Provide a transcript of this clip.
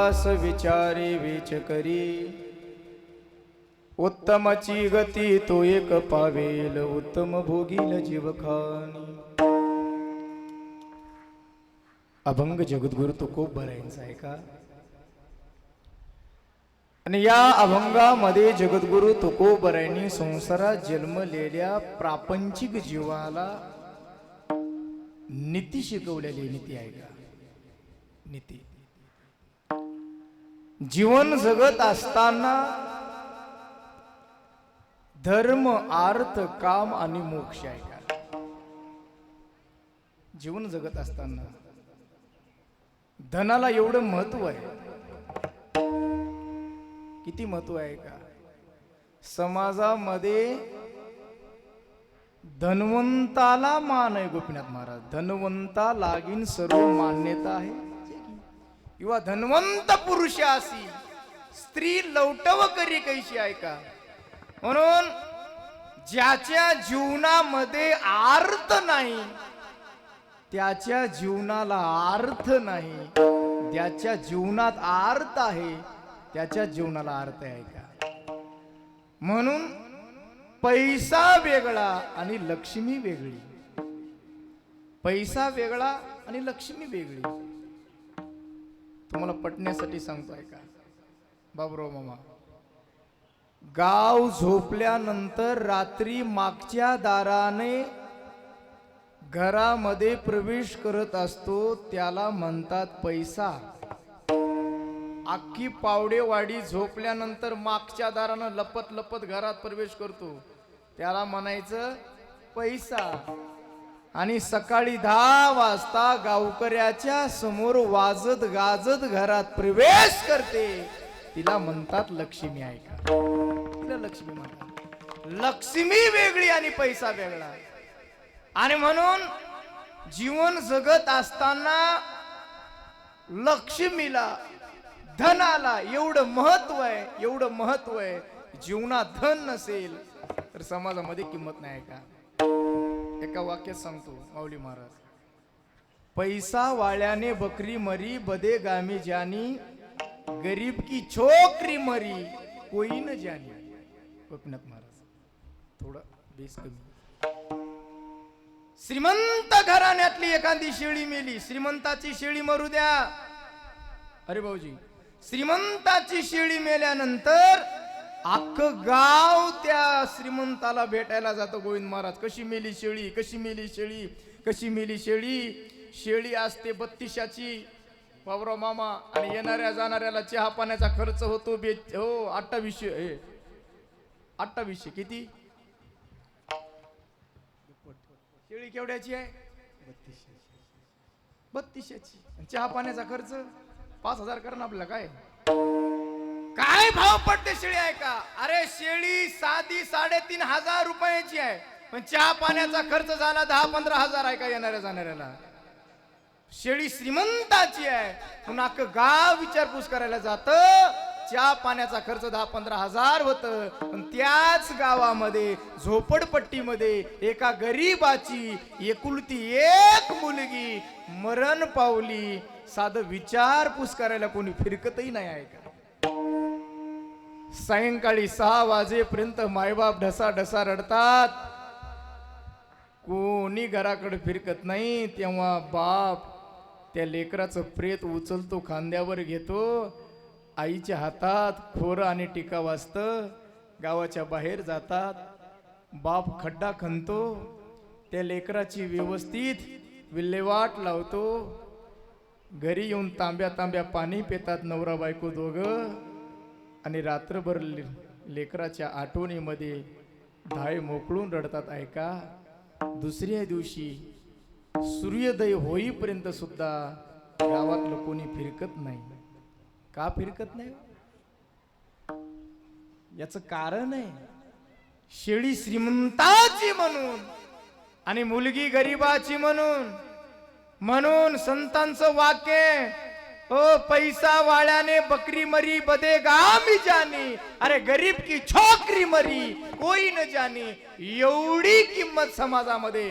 नीच करी. उत्तमची गती तो एक पावेल उत्तम भोगील जीवखानी. अभंग जगद्गुरु तो बरायचा आहे का आणि या अभंगामध्ये जगद्गुरु तुकोबरायांनी संसारात जन्मलेल्या प्रापंचिक जीवाला नीती शिकवलेली नीती आहे का नीती. जीवन जगत असताना धर्म अर्थ काम आणि मोक्ष आहे का? जीवन जगत असताना धनाला एवढं महत्त्व आहे. किती महत्त्व आहे का? समाजामध्ये धनवंताला मान आहे गोपीनाथ महाराज. धनवंता लागीन सर्व मान्यता आहे. किंवा धनवंत पुरुषासी स्त्री लवटव करी कैशी ऐका. म्हणून ज्याच्या जीवनामध्ये अर्थ नाही त्याच्या जीवनाला अर्थ नाही. ज्याच्या जीवनात अर्थ आहे त्याच्या जीवनाला अर्थ आहे का म्हणून पैसा वेगळा आणि लक्ष्मी वेगळी. पैसा वेगळा आणि लक्ष्मी वेगळी. तुम्हाला पटण्यासाठी सांगतोय का? बाबराव मामा. गाव झोपल्यानंतर रात्री मागच्या दाराने घरामध्ये प्रवेश करत असतो त्याला म्हणतात पैसा. अख्खी पावडेवाडी झोपल्यानंतर मागच्या दारानं लपत लपत घरात प्रवेश करतो. त्याला म्हणायचं पैसा. आणि सकाळी दहा वाजता गावकऱ्याच्या समोर वाजत गाजत घरात प्रवेश करते. तिला म्हणतात लक्ष्मी आहे का तिला लक्ष्मी म्हणतात. लक्ष्मी वेगळी आणि पैसा वेगळा. आणि म्हणून जीवन जगत असताना लक्ष्मीला धनाला एवढं महत्त्व आहे एवढं महत्त्व आहे. जीवनात धन नसेल तर समाजामध्ये किंमत नाही का एका वाक्यात सांगतो माऊली महाराज. पैसा वाळ्याने बकरी मरी बदे गामी जानी गरीब की छोकरी मरी कोई न जानी. गोपीनाथ महाराज थोडा बेस कमी. श्रीमंत घराण्यातली एखादी शेळी मेली श्रीमंताची शेळी मरू द्या. अरे भाऊजी श्रीमंताची शेळी मेल्यानंतर अख्खं गाव त्या श्रीमंताला भेटायला जातो गोविंद महाराज. कशी मेली शेळी कशी मेली शेळी कशी मेली शेळी? शेळी असते बत्तीशाची बाबराव मामा आणि येणाऱ्या जाणाऱ्याला चहा पाण्याचा खर्च होतो बे हो अठ्ठावीसशे हे अठ्ठावीसशे किती? शेळी केवढ्याची आहे? बत्तीसशेची. चहा पाण्याचा खर्च? पाच हजार करा ना आपल्याला काय? काय भाव पडते शेळी आहे का? अरे शेळी साधी साडेतीन हजार रुपयाची आहे. पण चहा पाण्याचा खर्च झाला दहा पंधरा हजार आहे का येणाऱ्या जाणाऱ्याला? शेळी श्रीमंताची आहे. पुन्हा गाव विचारपूस करायला जात. चहा पाण्याचा खर्च दहा पंधरा हजार होत. पण त्याच गावामध्ये झोपडपट्टीमध्ये एका गरीबाची एकुलती एक मुलगी मरण पावली. साधं विचारपूस करायला कोणी फिरकतही नाही आहे का? सायंकाळी सहा वाजेपर्यंत मायबाप ढसा ढसा रडतात. कोणी घराकडे फिरकत नाही तेव्हा बाप त्या लेकराचं प्रेत उचलतो खांद्यावर घेतो आईच्या हातात खोरं आणि टिका वाजतं गावाच्या बाहेर जातात. बाप खड्डा खणतो त्या लेकराची व्यवस्थित विल्हेवाट लावतो. घरी येऊन तांब्या तांब्या पाणी पितात नवरा बायको दोघं. आणि रात्रभर ले- लेकराच्या आठवणीमध्ये धाय मोकळून रडतात ऐका दुसऱ्या दिवशी सूर्योदय होईपर्यंत सुद्धा गावातलं कोणी फिरकत नाही. का फिरकत नाही? याच कारण आहे शेळी श्रीमंताची म्हणून आणि मुलगी गरीबाची म्हणून. म्हणून संतांचं वाक्य ओ पैसा वाळ्याने बकरी मरी बदे गामी जानी. अरे गरीब की छोकरी मरी कोई न जानी. एवढी किंमत समाजामध्ये.